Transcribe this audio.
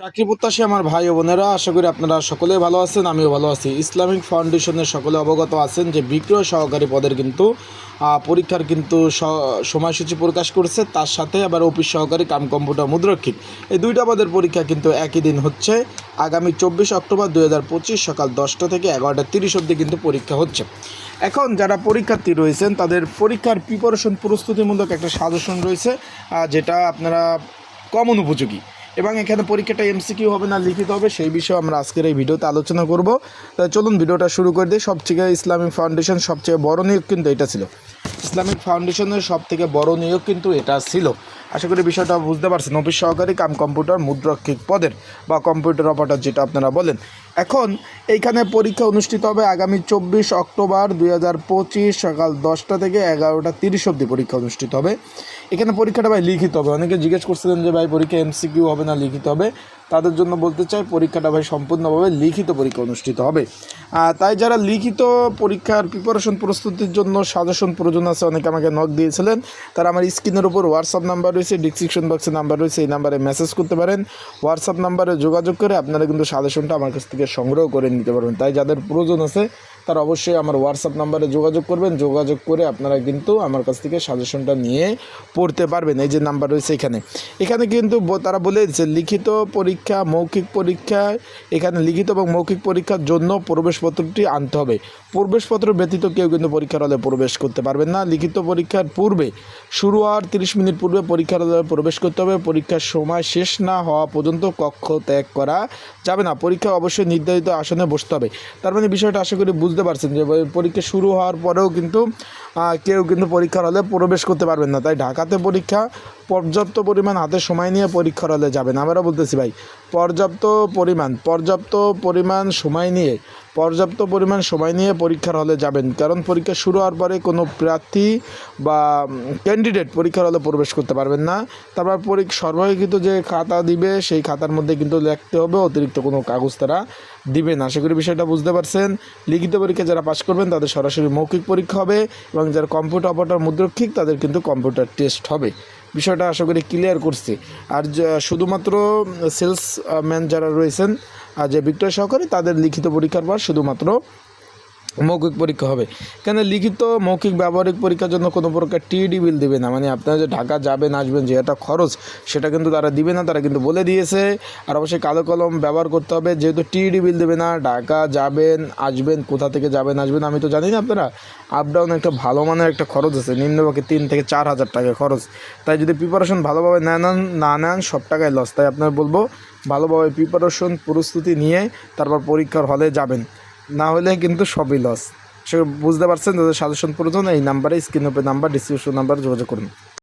চাকরি প্রত্যাশী আমার ভাই ও বোনেরা, আশা করি আপনারা সকলে ভালো আছেন, আমিও ভালো আছি। ইসলামিক ফাউন্ডেশনের সকলে অবগত আছেন যে বিক্রয় সহকারী পদের কিন্তু পরীক্ষার কিন্তু সময়সূচি প্রকাশ করছে, তার সাথে আবার অফিস সহকারী কাম কম্পিউটার মুদ্রক্ষিক। এই দুইটা পদের পরীক্ষা কিন্তু একই দিন হচ্ছে। আগামী চব্বিশ অক্টোবর দুই হাজার পঁচিশ সকাল দশটা থেকে এগারোটা তিরিশ অবধি কিন্তু পরীক্ষা হচ্ছে। এখন যারা পরীক্ষার্থী রয়েছেন, তাদের পরীক্ষার প্রিপারেশন প্রস্তুতিমূলক একটা সাজেশন রয়েছে যেটা আপনারা কমন উপযোগী। এবং এখানে পরীক্ষাটা এমসিকিউ হবে না লিখিত হবে, সেই বিষয়ে আমরা আজকের এই ভিডিওতে আলোচনা করব। তাই চলুন ভিডিওটা শুরু করে দিই। সবথেকে ইসলামিক ফাউন্ডেশন সবচেয়ে বড় নিয়োগ কিন্তু এটা ছিল। ইসলামিক ফাউন্ডেশনের সব থেকে বড় নিয়োগ কিন্তু এটা ছিল। আশা করি বিষয়টা বুঝতে পারছেন। অফিস সহকারী কাম কম্পিউটার মুদ্রাক্ষিক পদের বা কম্পিউটার অপারেটর যেটা আপনারা বলেন এখন এইখানে পরীক্ষা অনুষ্ঠিত হবে আগামী চব্বিশ অক্টোবর দুই হাজার পঁচিশ সকাল দশটা থেকে এগারোটা তিরিশ অব্দি পরীক্ষা অনুষ্ঠিত হবে। এখানে পরীক্ষাটা ভাই লিখিত হবে। অনেকে জিজ্ঞেস করছিলেন যে ভাই পরীক্ষা এমসিকিউ হবে না লিখিত হবে। তাদের জন্য বলতে চাই, পরীক্ষাটা ভাই সম্পূর্ণভাবে লিখিত পরীক্ষা অনুষ্ঠিত হবে। তাই যারা লিখিত পরীক্ষার প্রিপারেশন প্রস্তুতির জন্য সাজেশন প্রয়োজন আছে, অনেকে আমাকে নক দিয়েছিলেন। তারা আমার স্ক্রিনের উপর হোয়াটসঅ্যাপ নাম্বার রয়েছে ডিসক্রিপশন বক্সে নাম্বার রয়েছে, এই নাম্বারে মেসেজ করতে পারেন। হোয়াটসঅ্যাপ নাম্বারে যোগাযোগ করে আপনারা কিন্তু সাজেশনটা আমার কাছ থেকে সংগ্রহ করে নিতে পারবেন। তাই যাদের প্রয়োজন আছে তারা অবশ্যই আমার হোয়াটসঅ্যাপ নাম্বারে যোগাযোগ করবেন। যোগাযোগ করে আপনারা কিন্তু আমার কাছ থেকে সাজেশনটা নিয়ে পড়তে পারবেন। এই যে নাম্বার রয়েছে এখানে। এখানে কিন্তু তারা বলে দিচ্ছে লিখিত পরীক্ষা, মৌখিক পরীক্ষা, এখানে লিখিত এবং মৌখিক পরীক্ষার জন্য প্রবেশপত্রটি আনতে হবে। প্রবেশপত্র ব্যতীত কেউ কিন্তু পরীক্ষার হলে প্রবেশ করতে পারবেন না। লিখিত পরীক্ষার পূর্বে, শুরু হওয়ার তিরিশ মিনিট পূর্বে পরীক্ষার হলে প্রবেশ করতে হবে। পরীক্ষার সময় শেষ না হওয়া পর্যন্ত কক্ষ ত্যাগ করা যাবে না। পরীক্ষা অবশ্যই নির্ধারিত আসনে বসতে হবে। তার মানে বিষয়টা আশা করি বুঝতে পারছেন যে পরীক্ষা শুরু হওয়ার পরেও কিন্তু কেউ কিন্তু পরীক্ষার হলে প্রবেশ করতে পারবেন না। তাই ঢাকাতে পরীক্ষা পর্যাপ্ত পরিমাণ হাতে সময় নিয়ে পরীক্ষার হলে যাবেন আমরা বলতেছি ভাই, পর্যাপ্ত পরিমাণ পর্যাপ্ত পরিমাণ সময় নিয়ে, পর্যাপ্ত পরিমাণ সময় নিয়ে পরীক্ষার হলে যাবেন। কারণ পরীক্ষা শুরু হওয়ার পরে কোনো প্রার্থী বা ক্যান্ডিডেট পরীক্ষার হলে প্রবেশ করতে পারবেন না। তারপর পরীক্ষা সর্বাহিকৃত যে খাতা দিবে, সেই খাতার মধ্যে কিন্তু লিখতে হবে, অতিরিক্ত কোনো কাগজ তারা দিবে না। আশা করি বিষয়টা বুঝতে পারছেন। লিখিত পরীক্ষা যারা পাশ করবেন, তাদের সরাসরি মৌখিক পরীক্ষা হবে এবং যারা কম্পিউটার অপারেটর মুদ্রক্ষিক তাদের কিন্তু কম্পিউটার টেস্ট হবে। বিষয়টা আশা করি ক্লিয়ার করছি। আর শুধুমাত্র সেলস ম্যান যারা রয়েছেন আর যে বিক্রয় সহকারী, তাদের লিখিত পরীক্ষার পর শুধুমাত্র মৌখিক পরীক্ষা হবে। কেন লিখিত মৌখিক ব্যবহারিক পরীক্ষার জন্য কোনো প্রকার টিডি বিল দেবে না। মানে আপনারা যে ঢাকা যাবেন, আসবেন, যে একটা খরচ, সেটা কিন্তু তারা দিবে না, তারা কিন্তু বলে দিয়েছে। আর অবশ্যই কালো কলম ব্যবহার করতে হবে, যেহেতু টিডি বিল দেবে না, ঢাকা যাবেন, আসবেন, কোথা থেকে যাবেন, আসবেন, আমি তো জানি না আপনারা। আপ ডাউন একটা ভালো মানের একটা খরচ আছে নিম্নপক্ষে তিন থেকে চার হাজার টাকা খরচ। তাই যদি প্রিপারেশন ভালোভাবে না নেন না নেন, সব টাকায় লস তাই আপনার বলব, ভালোভাবে প্রিপারেশন প্রস্তুতি নিয়ে, তারপর পরীক্ষার হলে যাবেন। না হলে কিন্তু সবই লস সে বুঝতে পারছেন যাদের সাজেশন প্রয়োজন, এই নাম্বারে স্ক্রিন ওপে নাম্বার ডিসক্রিপশন নাম্বার যোগাযোগ করুন।